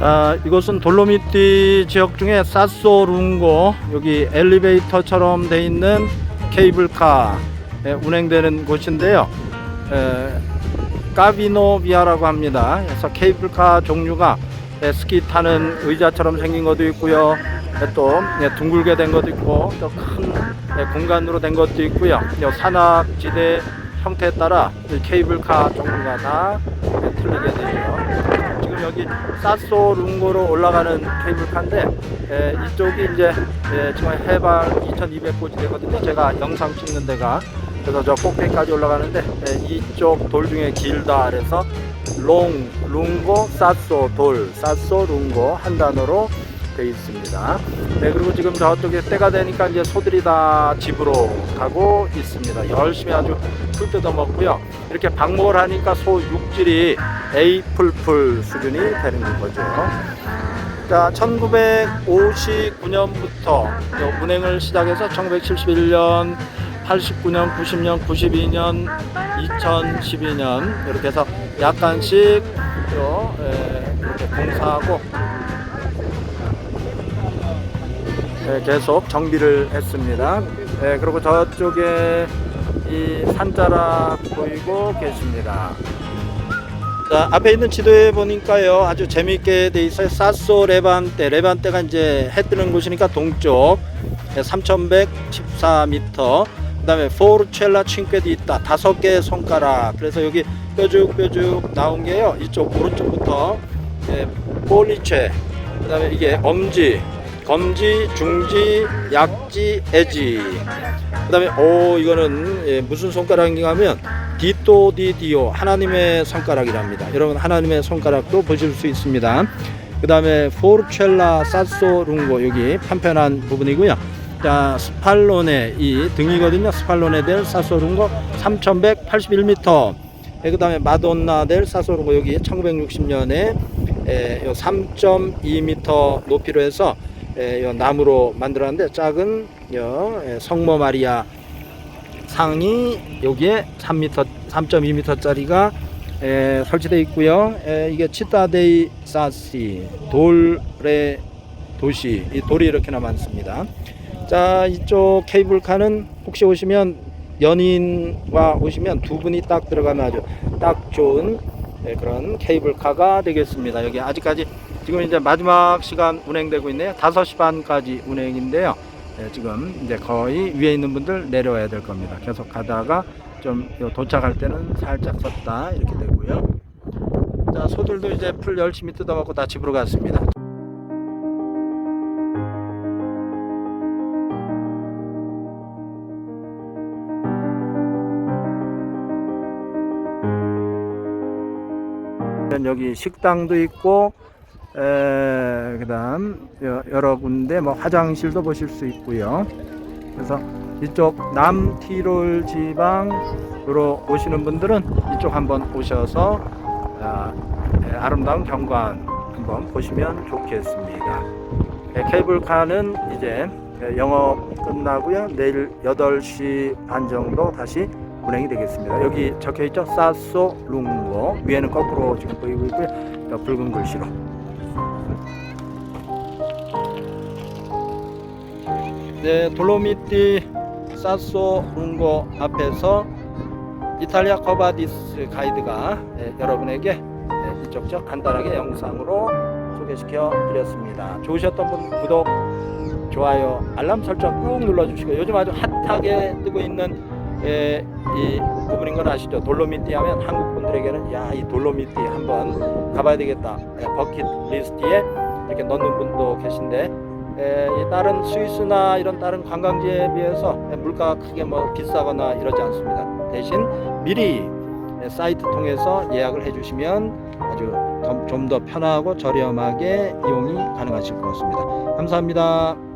아, 이곳은 돌로미티 지역 중에 사소 룽고 여기 엘리베이터처럼 돼 있는 케이블카 에, 운행되는 곳인데요. 에, 까비노비아라고 합니다. 그래서 케이블카 종류가 에, 스키 타는 의자처럼 생긴 것도 있고요. 에, 또 예, 둥글게 된 것도 있고 또 큰 공간으로 된 것도 있고요. 요 산악지대 형태에 따라 이 케이블카 종류가 다 예, 틀리게 되죠. 여기 사소 룽고로 올라가는 케이블카인데 에, 이쪽이 이제 에, 지금 해발 2,200고지 되거든요. 제가 영상 찍는 데가 그래서 저 꼭대기까지 올라가는데 에, 이쪽 돌 중에 길다 그래서 롱, 룽고, 사소, 돌, 사소, 룽고 한 단어로 되어 있습니다. 네, 그리고 지금 저쪽에 때가 되니까 이제 소들이 다 집으로 가고 있습니다. 열심히 아주 풀 뜯어 먹고요. 이렇게 방목을 하니까 소 육질이 A 풀풀 수준이 되는 거죠. 자, 1959년부터 운행을 시작해서 1971년, 89년, 90년, 92년, 2012년 이렇게 해서 약간씩 또, 에, 이렇게 공사하고 에, 계속 정비를 했습니다. 에, 그리고 저쪽에 이 산자락 보이고 계십니다. 자, 앞에 있는 지도에 보니까요 아주 재미있게 돼 있어요. 사소 레반떼 레반떼가 이제 해 뜨는 곳이니까 동쪽. 3114m 그 다음에 포르첼라 칭꿰도 있다. 다섯 개의 손가락. 그래서 여기 뾰죽뾰죽 나온 게요. 이쪽 오른쪽부터 예, 폴리체. 그 다음에 이게 엄지 검지 중지 약지 애지 그 다음에 오 이거는 예, 무슨 손가락인가 하면 디토디디오 하나님의 손가락이랍니다. 여러분 하나님의 손가락도 보실 수 있습니다. 그 다음에 포르첼라 사소 룽고 여기 판편한 부분이고요. 자 스팔론의 이 등이거든요. 스팔론에 될 사소 룽고 3181m. 그 다음에 마돈나 델 사소 룽고 여기 1960년에 3.2m 높이로 해서 에, 요 나무로 만들었는데 작은 요 에, 성모 마리아 상이 여기에 3m, 3.2m짜리가 설치되어 있고요. 에, 이게 치타데이 사시 돌의 도시 이 돌이 이렇게나 많습니다. 자 이쪽 케이블카는 혹시 오시면 연인과 오시면 두 분이 딱 들어가면 아주 딱 좋은 예, 그런 케이블카가 되겠습니다. 여기 아직까지 지금 이제 마지막 시간 운행되고 있네요. 5시 반까지 운행인데요. 예, 지금 이제 거의 위에 있는 분들 내려와야 될 겁니다. 계속 가다가 좀요 도착할 때는 살짝 섰다 이렇게 되고요. 자, 소들도 이제 풀 열심히 뜯어먹고 다 집으로 갔습니다. 여기 식당도 있고 에, 그다음 여- 여러 군데 뭐 화장실도 보실 수 있고요. 그래서 이쪽 남티롤 지방으로 오시는 분들은 이쪽 한번 오셔서 아, 에, 아름다운 경관 한번 보시면 좋겠습니다. 에, 케이블카는 이제 에, 영업 끝나고요. 내일 8시 반 정도 다시 운행이 되겠습니다. 여기 적혀 있죠? 사소 룽고 위에는 거꾸로 지금 보이고 있고요. 또 붉은 글씨로. 네, 돌로미티 사소 룽고 앞에서 이탈리아 커바디스 가이드가 예, 여러분에게 예, 이쪽 저 간단하게 영상으로 소개시켜 드렸습니다. 좋으셨던 분 구독, 좋아요, 알람 설정 꾹 눌러주시고 요즘 아주 핫하게 뜨고 있는 예, 이 부분인 건 아시죠? 돌로미티 하면 한국 분들에게는 야 이 돌로미티 한번 가봐야 되겠다 예, 버킷 리스트에 이렇게 넣는 분도 계신데 에, 이 다른 스위스나 이런 다른 관광지에 비해서 에, 물가가 크게 뭐 비싸거나 이러지 않습니다. 대신 미리 에, 사이트 통해서 예약을 해주시면 아주 좀더 편하고 저렴하게 이용이 가능하실 것 같습니다. 감사합니다.